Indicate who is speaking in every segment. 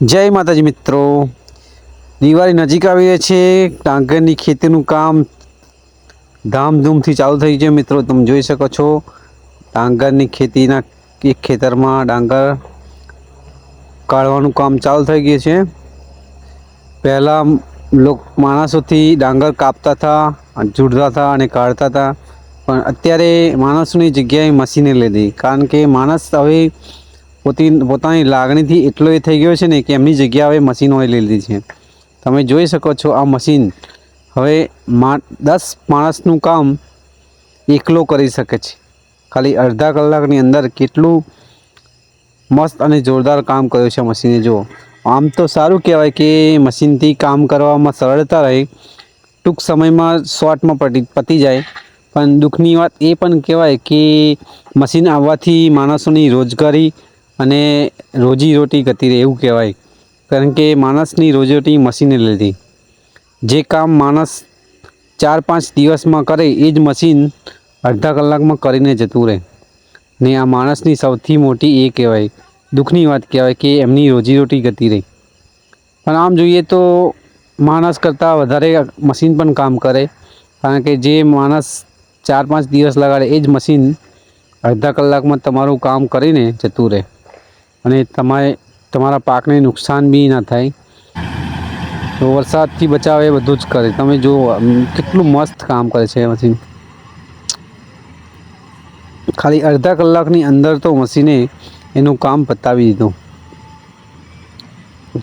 Speaker 1: જય માતાજી મિત્રો. દિવાળી નજીક આવી રહી છે ડાંગરની ખેતીનું કામ ધામધૂમથી ચાલુ થઈ છે મિત્રો. તમે જોઈ શકો છો, ડાંગરની ખેતીના એક ખેતરમાં ડાંગર કાઢવાનું કામ ચાલુ થઈ ગયું છે. પહેલાં લોક માણસોથી ડાંગર કાપતા હતા, જુડતા હતા અને કાઢતા હતા. પણ અત્યારે માણસોની જગ્યાએ મશીને લીધી. કારણ કે માણસ હવે પોતી, પોતાની લાગણીથી એટલો એ થઈ ગયો છે ને કે એમની જગ્યા હવે મશીનોએ લઈ લીધી છે. તમે જોઈ શકો છો આ મશીન હવે મા, દસ માણસનું કામ એકલો કરી શકે છે. ખાલી અડધા કલાકની અંદર કેટલું મસ્ત અને જોરદાર કામ કર્યું છે મશીને જુઓ, આમ તો સારું કહેવાય કે મશીનથી કામ કરવામાં સરળતા રહે, ટૂંક સમયમાં શોર્ટમાં પટી, પતી જાય. પણ દુઃખની વાત એ પણ કહેવાય કે મશીન આવવાથી માણસોની રોજગારી અને રોજીરોટી ગતી રહે એવું કહેવાય. કારણ કે માણસની રોજીરોટી મશીને લીધી જે કામ માણસ ચાર પાંચ દિવસમાં કરે એ જ મશીન અડધા કલાકમાં કરીને જતું રહે. ને આ માણસની સૌથી મોટી એ કહેવાય. દુઃખની વાત કહેવાય કે એમની રોજીરોટી ગતી રહી. પણ આમ જોઈએ તો માણસ કરતાં વધારે મશીન પણ કામ કરે. કારણ કે જે માણસ ચાર પાંચ દિવસ લગાડે એ જ મશીન અડધા કલાકમાં તમારું કામ કરીને જતું રહે. અને તમારે તમારા પાકને નુકસાન બી ના થાય. તો વરસાદથી બચાવ એ બધું જ કરે. તમે જુઓ કેટલું મસ્ત કામ કરે છે મશીન. ખાલી અડધા કલાકની અંદર તો મશીને એનું કામ પતાવી દીધું.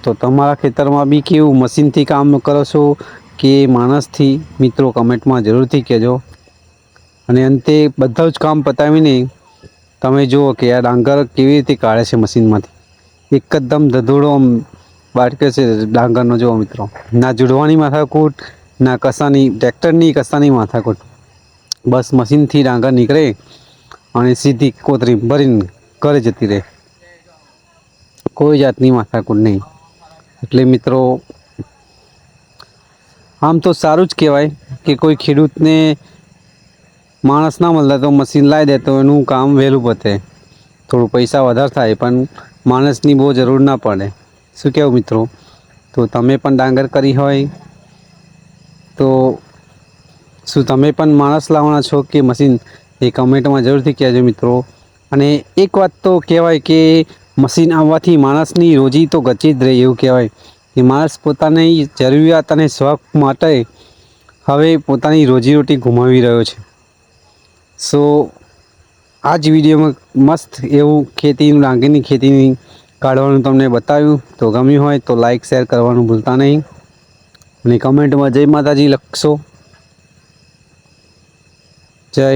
Speaker 1: તો તમારા ખેતરમાં બી કેવું મશીનથી કામ કરો છો કે માણસથી? મિત્રો કમેન્ટમાં જરૂરથી કહેજો. અને અંતે, બધા જ કામ પતાવીને તમે જુઓ કે આ ડાંગર કેવી રીતે કાઢે છે મશીનમાંથી. એકદમ ધધૂળો આમ બાટકે છે ડાંગરનો જુઓ મિત્રો. ના જુડવાની માથાકૂટ, ના કસાની, ટ્રેક્ટરની કસાની માથાકૂટ. બસ મશીનથી ડાંગર નીકળે અને સીધી કોતરી ભરીને ઘરે જતી રહે. કોઈ જાતની માથાકૂટ નહીં. એટલે મિત્રો, આમ તો સારું જ કહેવાય કે કોઈ ખેડૂતને માણસ ના મળતા તો મશીન લાવી દે તો એનું કામ વહેલું પતે. થોડું પૈસા વધારે થાય, પણ માણસની બહુ જરૂર ના પડે. શું કહેવું મિત્રો? તો તમે પણ ડાંગર કરી હોય, તો શું તમે પણ માણસ લાવવાના છો કે મશીન એ કમેન્ટમાં જરૂરથી કહેજો મિત્રો. અને એક વાત તો કહેવાય કે મશીન આવવાથી માણસની રોજી તો ગચી જ રહી, એવું કહેવાય. કે માણસ પોતાની જરૂરિયાત અને શોખ માટે હવે પોતાની રોજીરોટી ગુમાવી રહ્યો છે. સો આ જ વિડીયોમાં મસ્ત એવું ખેતીનું, ડાંગરની ખેતીની કાઢવાનું તમને બતાવ્યું. તો ગમ્યું હોય તો લાઇક શેર કરવાનું ભૂલતા નહીં. અને કમેન્ટમાં જય માતાજી લખશો. જય